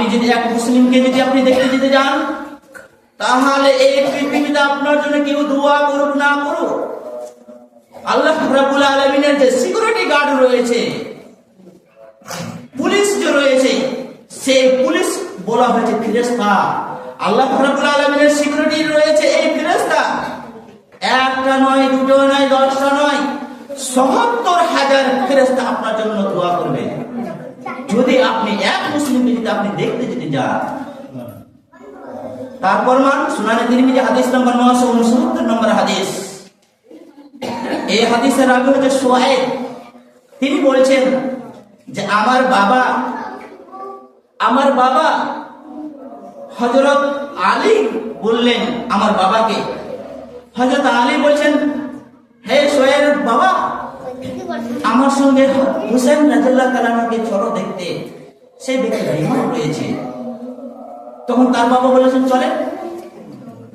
আপনি যদি এক মুসলিমকে যদি আপনি দেখতে যেতে যান, তাহলে এই পৃথিবীতে আপনার জন্য কেউ দোয়া করুক, না করুক। আল্লাহ রাব্বুল আলামিনের যে সিকিউরিটি গার্ড রয়েছে, পুলিশ যে রয়েছে, সেই পুলিশ বলা হয়েছে ফিরেস্তা আল্লাহ রাব্বুল আলামিনের সিকিউরিটি রয়েছে এই ফিরেস্তা একটা নয়, দুটো নয়, দশটা নয় সত্তর হাজার ফেরেস্তা আপনার জন্য দোয়া করবে। যদি আপনি এক মুসলিমকে যদি আপনি দেখতে যদি যান। তারপর মান সুনানে তিরমিজি হাদিস নম্বর নশো উনসত্তর নম্বর হাদিস। এই হাদিসের রাবি হচ্ছে সোহেব তিনি বলছেন যে আমার বাবা আমার বাবা হজরত আলী বললেন আমার বাবাকে। হজরত আলী বলছেন, হে সোহের বাবা, আমার সঙ্গে হুসেন রাজুল্লাহ কালামাকে চলো দেখতে। সেই ব্যক্তি বিমান রয়েছে। তখন তার বাবা বলেছেন চলে।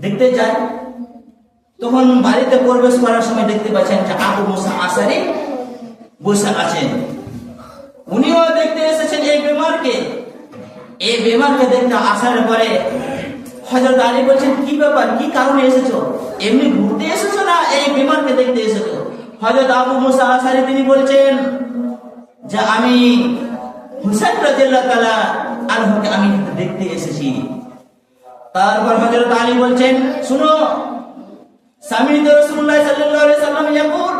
দেখতে যাই। তখন বাড়িতে প্রবেশ করার সময় দেখতে পাচ্ছেন যে আবু মুসা আসারি বসে আছেন। উনিও দেখতে এসেছেন এই বেমারকে। এই বেমারকে দেখতে আসার পরে হজরত আলী বলছেন, কি ব্যাপার? কি কারণে এসেছ? এমনি ঘুরতে এসেছ না এই বেমারকে দেখতে এসেছ? হজরত আবু মুসা আসারি তিনি বলছেন যে, আমি হুসেন রাজিয়াল্লাহ তাআলা আনহুকে আমি দেখতে এসেছি। তারপর হযরত আলী বলছেন, শুনো স্বামী রাসূলুল্লাহ সাল্লাল্লাহু আলাইহি সাল্লাম ইয়াকুল,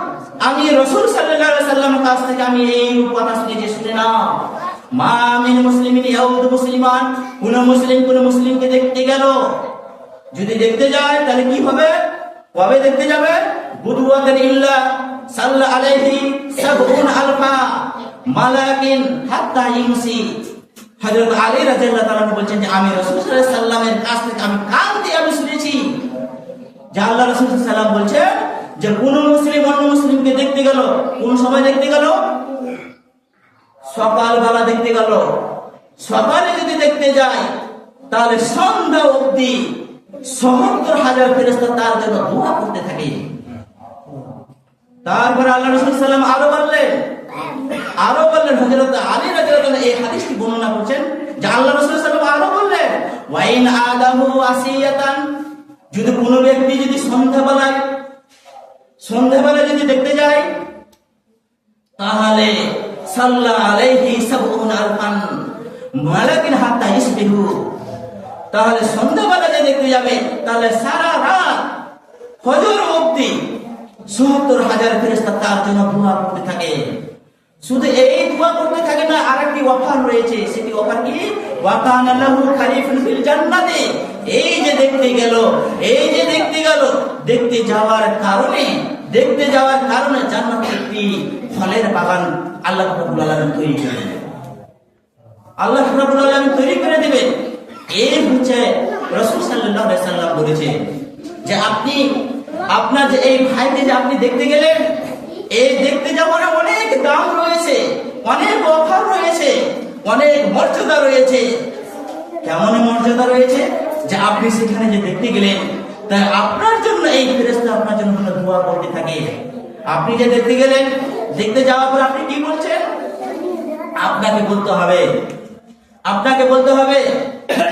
আমি রাসূল সাল্লাল্লাহু আলাইহি সাল্লামের কাছ থেকে আমি এই কথা শুনেছি, শুনে না মা মিন মুসলিমিন ইয়াউদ মুসলিমান, কোন মুসলিম কোন মুসলিমকে দেখতে গেল। যদি দেখতে যায়, তাহলে কি হবে? কবে দেখতে যাবে? বুধওয়াতের ইল্লা সাল্লা আলাইহি সাবউন আলফা মালাকিন হাত্তা ইমসি হযরত আলী রাদিয়াল্লাহু তাআলা বলছেন যে, আমি রাসূল সাল্লাল্লাহু আলাইহি সাল্লামের কাছ আমি কান দিয়ে আমি শুনেছি। যে আল্লাহ রাসূল সাল্লাম বলছেন যে, কোন মুসলিম অন্য মুসলিমকে দেখতে গেল, কোন সময় দেখতে গেল? সকালবেলা দেখতে গেল। সকালে যদি দেখতে যায়, তাহলে সন্ধ্যা অবধি সহত্তর হাজার ফেরেস্তা তার জন্য দোয়া করতে থাকে। তারপরে আল্লাহ রসুল আরও বললেন। আরও বললেন হজরত আলী রাদিয়াল্লাহু এই হাদিসটি বর্ণনা করছেন, যে আল্লাহ রসুল সাল্লাম আরও বললেন, ওয়াইন আদাহু আসিয়াতান যদি কোনো ব্যক্তি যদি সন্ধ্যাবেলায় সন্ধ্যাবেলায় যদি দেখতে যায়, তাহলে সাল্লা আলাইহি সাবউন আলফান মালাকিন হাত্তা ইসবিহু। তাহলে সন্ধ্যাবেলা যে দেখতে যাবে, তাহলে সারা রাত ফজর অবধি সত্তর হাজার ফেরেস্তা তার জন্য দোয়া করতে থাকে। শুধু এই দোয়া করতে থাকে না, আরেকটি অফার রয়েছে। সেটি অফার কি? ওয়াকান লাহু খালিফুন ফিল জান্নাতে। এই যে দেখতে গেল, এই যে দেখতে গেল, দেখতে যাওয়ার কারণে, দেখতে যাওয়ার কারণে জান্নাতে একটি ফলের বাগান আল্লাহ রাব্বুল আলামিন তৈরি করে আল্লাহ রাব্বুল আলামিন তৈরি করে দেবেন। এই হচ্ছে রাসূল সাল্লাল্লাহু আলাইহি সাল্লাম বলেছে যে আপনি আপনার যে এই ভাইকে যে আপনি দেখতে গেলেন, এই দেখতে যাওয়ার অনেক দাম রয়েছে, অনেক অফার রয়েছে, অনেক মর্যাদা রয়েছে। কেমন মর্যাদা রয়েছে? যে আপনি সেখানে যে দেখতে গেলেন, তাই আপনার জন্য এই ফেরেস্তা আপনার জন্য কোনো দোয়া করতে থাকে। আপনি যে দেখতে গেলেন, দেখতে যাওয়ার পর আপনি কি বলছেন? আপনাকে বলতে হবে। আপনাকে বলতে হবে,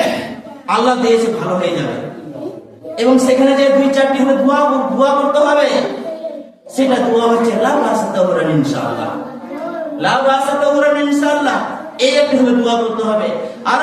আল্লাহ দিয়েছে ভালো হয়ে যাবে। এবং সেখানে যে দুই চারটি হলে দোয়া দোয়া করতে হবে, সেটা দোয়া হচ্ছে লাভ রাস্তা হরেন ইনশাআল্লাহ। লাভ রাস্তা হরেন ইনশাআল্লাহ, এই একটি হলে দোয়া করতে হবে। আর